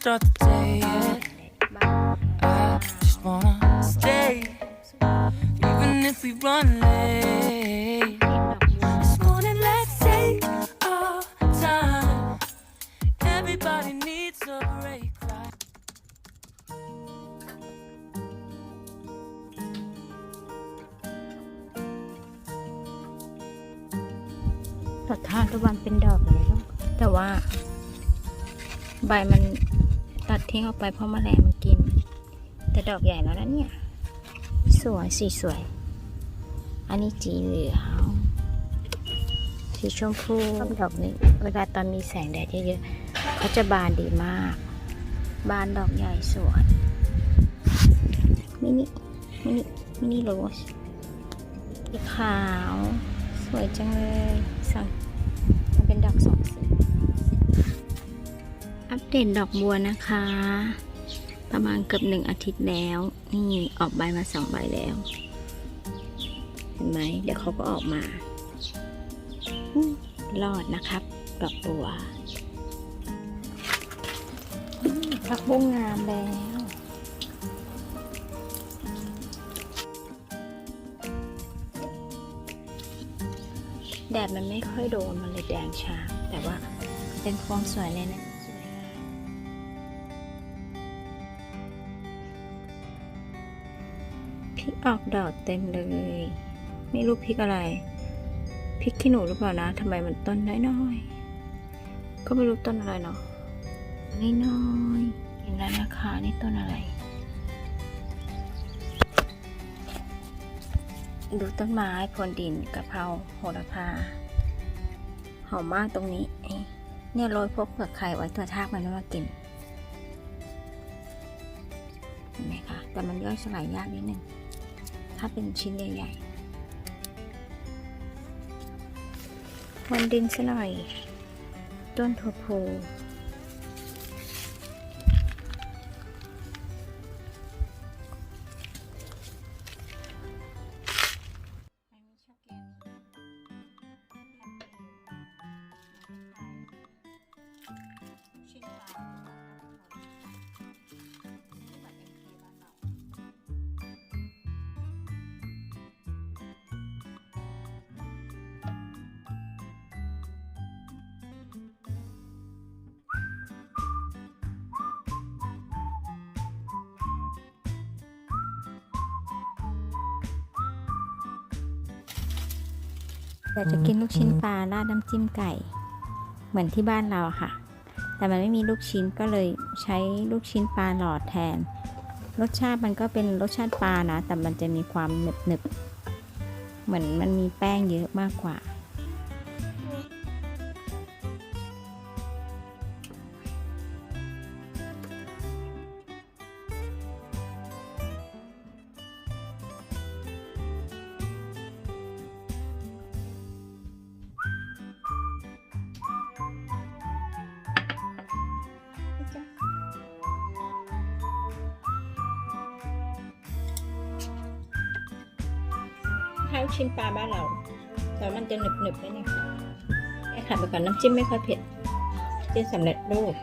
start the day yet. I just wanna stay, even if we run late. This morning, let's take our time. Everybody needs a break. ดอกทานตะวันเป็นดอกแล้วแต่ว่า ใบมัน ทิ้งออกไปเพราะแมลงมันกิน แต่ดอกใหญ่แล้วนะเนี่ย สวยสีสวย อันนี้จีเหลืองสีชมพูดอกนี้ เวลาตอนมีแสงแดดเยอะๆเขาจะบานดีมาก บานดอกใหญ่สวยมินิมินิมินิโรสสีขาว สวยจังเลยสั่งมันเป็นดอกสอง ปเดตดอกบัวนะคะ ประมาณเกือบหนึ่งอาทิตย์แล้ว นี่ออกใบมาสองใบแล้ว เห็นไหมเดี๋ยวเขาก็ออกมาอรอดนะครับ ดอกบัวพักบุ้งงามแล้วแดดมันไม่ค่อยโดนมันเลยแดงช้าแต่ว่าเป็นพวงสวยเลยนะ ริกออกดอกเต็มเลย ไม่รู้พริกอะไร พริกขี้หนูหรือเปล่านะทำไมมันต้นน้อยๆ ก็ไม่รู้ต้นอะไรเนาะน้อยๆอย่างนั้นนะคะนี่ต้นอะไร ดูต้นไม้พรวนดินกะเพราโหระพา หอมมากตรงนี้ เนี่ยโรยพวกเปลือกไข่ไว้ตัวทากมันไม่มากินเห็นไหมคะ แต่มันย่อยสลายยากนิดนึง ถ้าเป็นชิ้นใหญ่ๆพรวนดินซะหน่อย ต้นถั่วพู แต่จะกินลูกชิ้นปลาราดน้ำจิ้มไก่ เหมือนที่บ้านเราค่ะ แต่มันไม่มีลูกชิ้นก็เลยใช้ลูกชิ้นปลาหลอดแทน รสชาติมันก็เป็นรสชาติปลานะ แต่มันจะมีความหนึบหนึบๆเหมือนมันมีแป้งเยอะมากกว่า ให้ลูกชิ้นปลาบ้านเรา แต่มันจะหนึบหนึบๆไหมเนี่ยแค่ขัดไปก่อนน้ำจิ้มไม่ค่อยเผ็ดจิ้มสำเร็จรูป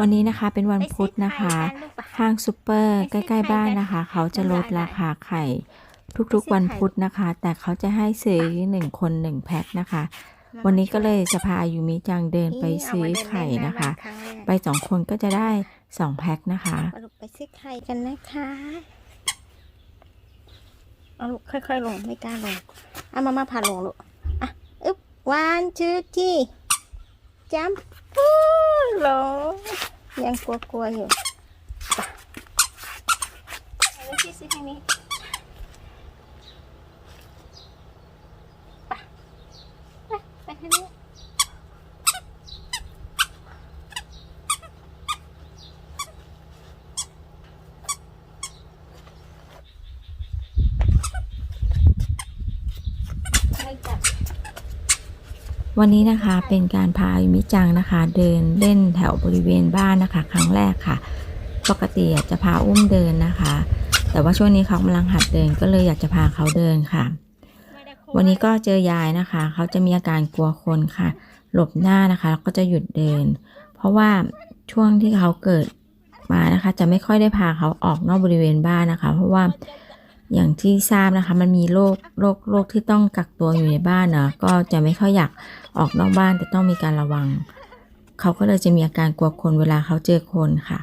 วันนี้นะคะเป็นวันพุธนะคะ ห้างซูเปอร์ใกล้ ๆ บ้านนะคะ เขาจะลดราคาไข่ทุกๆวันพุธนะคะ แต่เขาจะให้ซื้อหนึ่งคนหนึ่งแพ็คนะคะ วันนี้ก็เลยจะพายูมิจังเดินไปซื้อไข่นะคะ ไปสองคนก็จะได้สองแพ็คนะคะเอาลูกไปซื้อไข่กันนะคะเอาลูกค่อย ๆ ลงไม่กล้าลงเอามามาพาลงลูกอะอึ๊บวันชื่อที่จัมปูลง ยังกลัวๆอยู่ไปเอาที่ซื้อทางนี้ไปไปไปทางนี้ให้จับ วันนี้นะคะเป็นการพายูมิจังนะคะ เดินเล่นแถวบริเวณบ้านนะคะ ครั้งแรกค่ะ ปกติจะพาอุ้มเดินนะคะ แต่ว่าช่วงนี้เขากำลังหัดเดินก็เลยอยากจะพาเขาเดินค่ะ วันนี้ก็เจอยายนะคะ เขาจะมีอาการกลัวคนค่ะ หลบหน้านะคะแล้วก็จะหยุดเดิน เพราะว่าช่วงที่เขาเกิดมานะคะ จะไม่ค่อยได้พาเขาออกนอกบริเวณบ้านนะคะ เพราะว่า อย่างที่ทราบนะคะ มันมีโรคโรคโรคที่ต้องกักตัวอยู่ในบ้านนะก็จะไม่ค่อยอยากออกนอกบ้านแต่ต้องมีการระวัง เขาก็เลยจะมีอาการกลัวคนเวลาเขาเจอคนค่ะ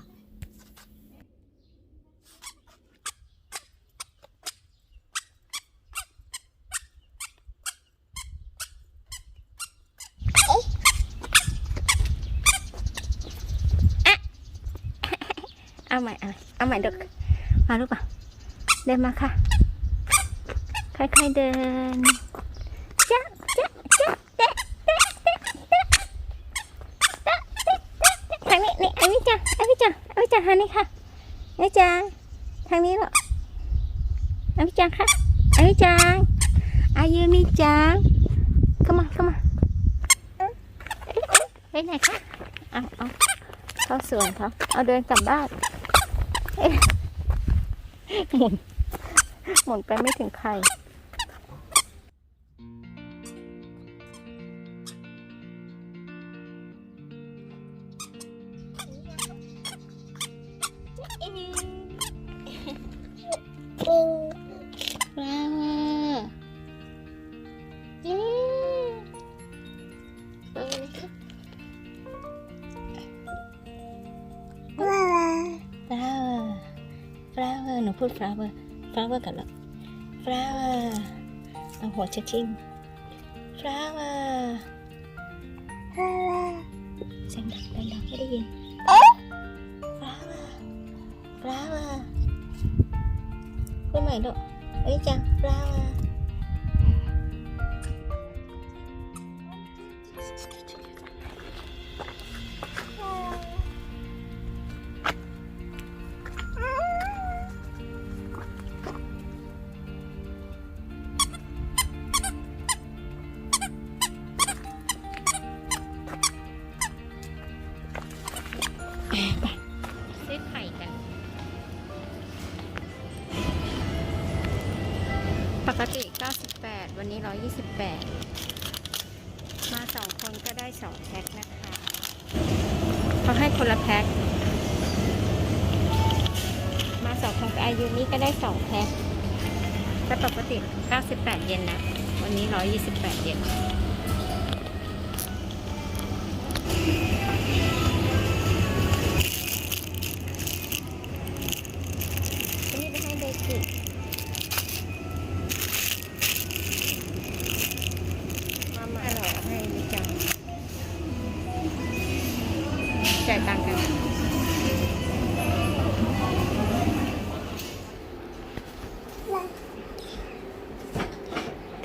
เอาใหม่เอาใหม่เอาใหม่เด็กมาลูกป่ะ เดินมาค่ะ ค่อยๆเดินจ๊ะจ๊ะจ๊ะเตะเตะเตะเตะเตะเตะทางนี้นี่อันนี้จ้ะอันนี้จ้ะอันนี้จ้ะทางนี้ค่ะอันนี้จ้ะทางนี้เหรออันนี้จ้ะค่ะอันนี้จ้ะอายุนี่จ้ะเข้ามาเข้ามาไปไหนคะเอาเอาเข้าสวนเขาเอาเดินกลับบ้านเอ๊ะ หมุนไปไม่ถึงไข่ฟลาเวอร์หนูพูดฟลาเวอร์ flower กันละ flower เอาหัวเช็ดทิ้ง flower เสียงดังดังๆไม่ได้ยิน flower flower พูดใหม่ลูกเอ้ยจัง flower 98วันนี้128มาสองคนก็ได้2แพ็คนะคะเขาให้คนละแพ็คมาสองคนอายุนี้ก็ได้2แพ็คแต่ปกติ98เยนนะ วันนี้128เยน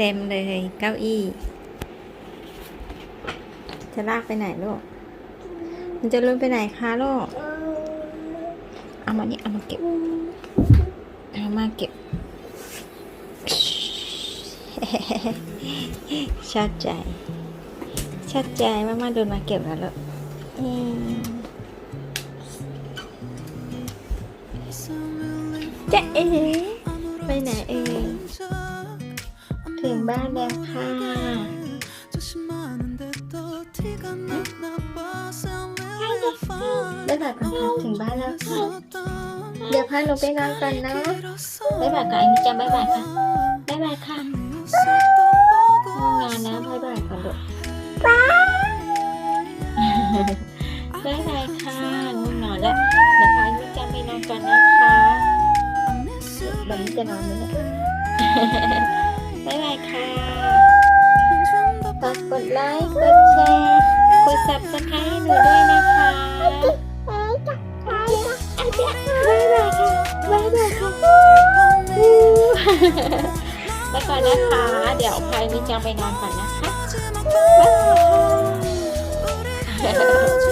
ต็มเลยเก้าอี้ จะลากไปไหนลูก มันจะลุนไปไหนคะลูก เอามานี่เอามาเก็บ เอามาเก็บชอบใจชอบใจมากๆโดนมาเก็บแล้วลูกอืมจะเอ๋ไปไหนเอ๋ ถึงบ้านแล้วค่ะได้แบบกันค่ะถึงบ้านแล้วค่ะเดี๋ยวพาหนูไปนอนก่อนนะบ๊ายบายก่อนไอ้มิจังบ๊ายบายค่ะบ๊ายบายค่ะง่วงนอนนะบ๊ายบายก่อนลูกบ๊ายบายค่ะง่วงนอนแล้วเดี๋ยวพาไอ้มิจังไปนอนก่อนนะคะแบบนี้จะนอนไหมเนี่ย บ๊ายบายค่ะฝากกดไลค์ กดแชร์ กด subscribe ให้หนูด้วยนะคะบ๊ายบายค่ะบ๊ายบายค่ะแล้วก่อนนะคะ เดี๋ยวพายมิจังไปนอนก่อนนะคะบ๊ายบายค่ะ